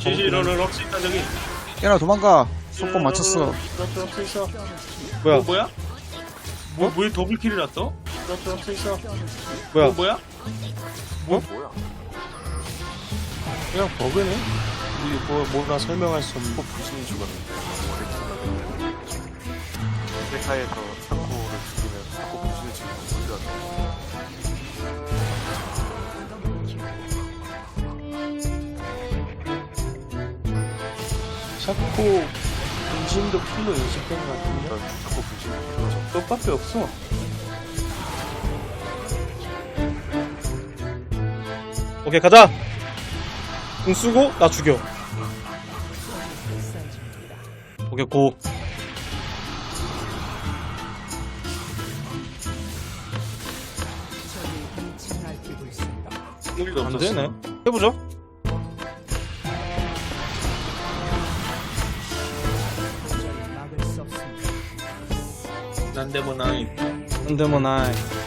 지지로는 럭스 있다 저기 깨나 도망가. 속공 맞췄어. 럭스 럭스 있어 뭐야? 어, 뭐야? 뭐, 뭐에 더블킬이 났어? 럭스 럭스 있어 뭐야? 어, 뭐야? 뭐? 그냥 버그네 우리 뭐 뭐라 설명할 수 없는 부신이 죽었는데 세카에서 샤코 분신도 킬로 인식된 것 같은데? 전 사코 부신을 죽였죠 똑밖에 없어. 오케이 가자! 궁 쓰고 나 죽여. 오케이 고. 일도 안 되네. 해보 자 난데뭐 나이 근데 뭐 나이